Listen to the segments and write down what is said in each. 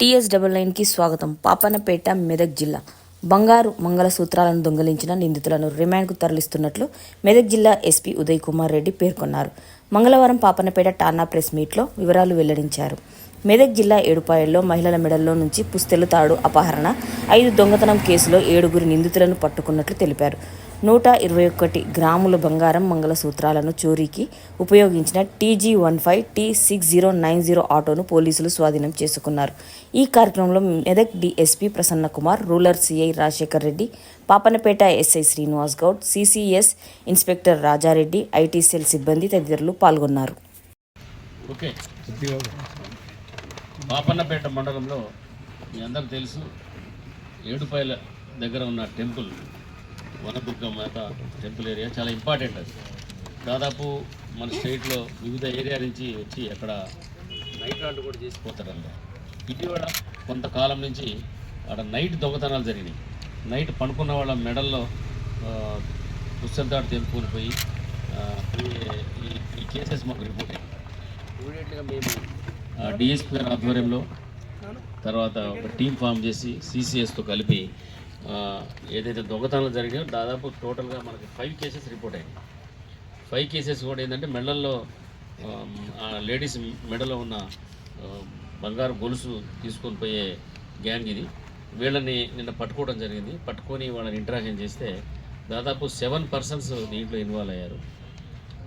TS double నైన్కి స్వాగతం. పాపన్నపేట మెదక్ జిల్లా. బంగారు మంగళసూత్రాలను దొంగిలించిన నిందితులను రిమాండ్కు తరలిస్తున్నట్లు మెదక్ జిల్లా ఎస్పీ ఉదయ్ కుమార్ రెడ్డి పేర్కొన్నారు. మంగళవారం పాపన్నపేట టానా ప్రెస్ మీట్లో వివరాలు వెల్లడించారు. మెదక్ జిల్లా ఏడుపాయల్లో మహిళల మెడల్లో నుంచి పుస్తెలు తాడు అపహరణ ఐదు దొంగతనం కేసులో ఏడుగురు నిందితులను పట్టుకున్నట్లు తెలిపారు. నూట ఇరవై ఒకటి గ్రాముల బంగారం మంగళసూత్రాలను చోరీకి ఉపయోగించిన TG one five T six zero nine zero ఆటోను పోలీసులు స్వాధీనం చేసుకున్నారు. ఈ కార్యక్రమంలో Medak DSP Prasanna Kumar rural CI Rajasekhar Reddy Papannapet SI Srinivas Goud CCS inspector Rajareddy IT cell సిబ్బంది తదితరులు పాల్గొన్నారు. పాపన్నపేట మండలంలో మీ తెలుసు ఏడుపాయల దగ్గర ఉన్న టెంపుల్ వనదుర్గ మాత టెంపుల్ ఏరియా చాలా ఇంపార్టెంట్ అది. దాదాపు మన స్టేట్లో వివిధ ఏరియా నుంచి వచ్చి అక్కడ నైట్ రాళ్ళు కూడా చేసిపోతారండి ఇటీవల కొంతకాలం నుంచి అక్కడ నైట్ దొంగతనాలు జరిగినాయి. నైట్ పనుకున్న వాళ్ళ మెడల్లో పుస్తకాలు తెంపుకొని పోయి ఈ- కేసెస్ మాకు రిపోర్ట్ అయ్యాయి. ఇమీడియట్గా మేము డిఎస్పీ గారి ఆధ్వర్యంలో తర్వాత ఒక టీం ఫామ్ చేసి సిసిఎస్తో కలిపి ఏదైతే దొంగతనాలు జరిగాయో దాదాపు టోటల్గా మనకి ఫైవ్ కేసెస్ రిపోర్ట్ అయ్యాయి ఫైవ్ కేసెస్ కూడా ఏంటంటే మెడల్లో ఆ లేడీస్ మెడలో ఉన్న బంగారు గొలుసు తీసుకొని పోయే గ్యాంగ్ ఇది. వీళ్ళని నిన్న పట్టుకోవడం జరిగింది. పట్టుకొని వాళ్ళని ఇంటరాక్షన్ చేస్తే దాదాపు సెవెన్ పర్సన్స్ దీంట్లో ఇన్వాల్వ్ అయ్యారు.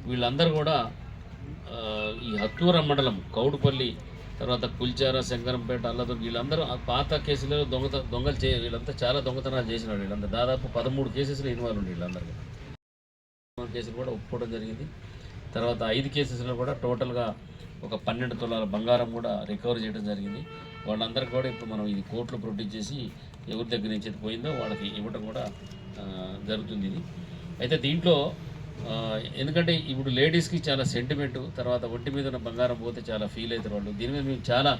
వీళ్ళందరూ కూడా ఈ హత్తూర మండలం కౌడుపల్లి తర్వాత కుల్చార శంకరంపేట అల్లదు వీళ్ళందరూ ఆ పాత కేసులలో దొంగత దొంగలు చే వీళ్ళంతా చాలా దొంగతనాలు చేసినారు వీళ్ళందరూ. దాదాపు పదమూడు కేసెస్లో ఇన్వాల్వ్ ఉండి వీళ్ళందరూ. కూడా. కేసులు కూడా ఒప్పుకోవడం జరిగింది. తర్వాత ఐదు కేసెస్లో కూడా టోటల్గా ఒక పన్నెండు తులాల బంగారం కూడా రికవర్ చేయడం జరిగింది. వాళ్ళందరికీ కూడా ఇప్పుడు మనం ఇది కోర్టులో ప్రొడ్యూస్ చేసి ఎవరి దగ్గర నుంచి పోయిందో వాళ్ళకి ఇవ్వడం కూడా జరుగుతుంది ఇది. అయితే దీంట్లో ఎందుకంటే ఇప్పుడు లేడీస్కి చాలా సెంటిమెంట్ తర్వాత ఒంటి మీద ఉన్న బంగారం పోతే చాలా ఫీల్ అవుతారు వాళ్ళు. దీని మీద మేము చాలా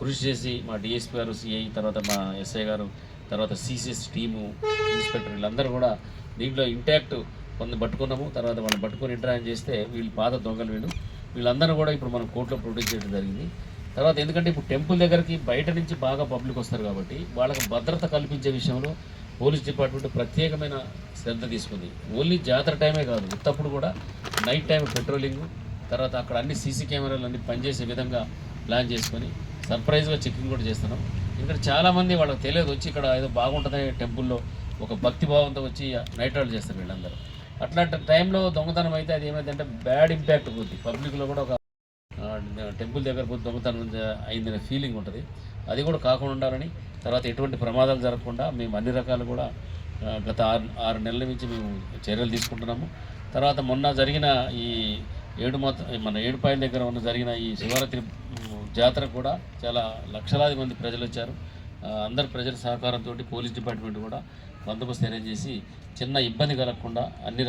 కృషి చేసి మా డిఎస్పీ గారు సిఐ తర్వాత మా ఎస్ఐ గారు తర్వాత సిసిఎస్ టీము ఇన్స్పెక్టర్ వీళ్ళందరూ కూడా దీంట్లో ఇంటాక్ట్ కొంత పట్టుకున్నాము. తర్వాత వాళ్ళని పట్టుకొని ఇంటరాక్ట్ చేస్తే వీళ్ళు పాత దొంగలు వీళ్ళు. వీళ్ళందరూ కూడా ఇప్పుడు మనం కోర్టులో ప్రొడ్యూస్ చేయడం జరిగింది. తర్వాత ఎందుకంటే ఇప్పుడు టెంపుల్ దగ్గరికి బయట నుంచి బాగా పబ్లిక్ వస్తారు కాబట్టి వాళ్ళకి భద్రత కల్పించే విషయంలో పోలీస్ డిపార్ట్మెంట్ ప్రత్యేకమైన శ్రద్ధ తీసుకుంది. ఓన్లీ జాతర టైమే కాదు ఉత్తప్పుడు కూడా నైట్ టైం పెట్రోలింగ్ తర్వాత అక్కడ అన్ని సీసీ కెమెరాలు అన్ని పనిచేసే విధంగా ప్లాన్ చేసుకొని సర్ప్రైజ్గా చెకింగ్ కూడా చేస్తున్నాం. ఇక్కడ చాలామంది వాళ్ళకి తెలియదు వచ్చి ఇక్కడ ఏదో బాగుంటుంది టెంపుల్లో ఒక భక్తి భావంతో వచ్చి నైట్ అవుట్ చేస్తారు వీళ్ళందరూ. అట్లాంటి టైంలో దొంగతనం అయితే అది ఏమైందంటే బ్యాడ్ ఇంపాక్ట్ పోతుంది పబ్లిక్లో కూడా ఒక టెంపుల్ దగ్గర పోతే దొంగతనం అయిందనే ఫీలింగ్ ఉంటుంది. అది కూడా కాకుండా ఉండాలని తర్వాత ఎటువంటి ప్రమాదాలు జరగకుండా మేము అన్ని రకాలు కూడా గత ఆరు ఆరు నెలల నుంచి మేము చర్యలు తీసుకుంటున్నాము. తర్వాత మొన్న జరిగిన ఈ ఏడు మన ఏడుపాయల దగ్గర ఉన్న జరిగిన ఈ శివరాత్రి జాతర కూడా చాలా లక్షలాది మంది ప్రజలు వచ్చారు. అందరు ప్రజల సహకారంతో పోలీస్ డిపార్ట్మెంట్ కూడా బందోబస్తు అరేంజ్ చేసి చిన్న ఇబ్బంది కలగకుండా అన్ని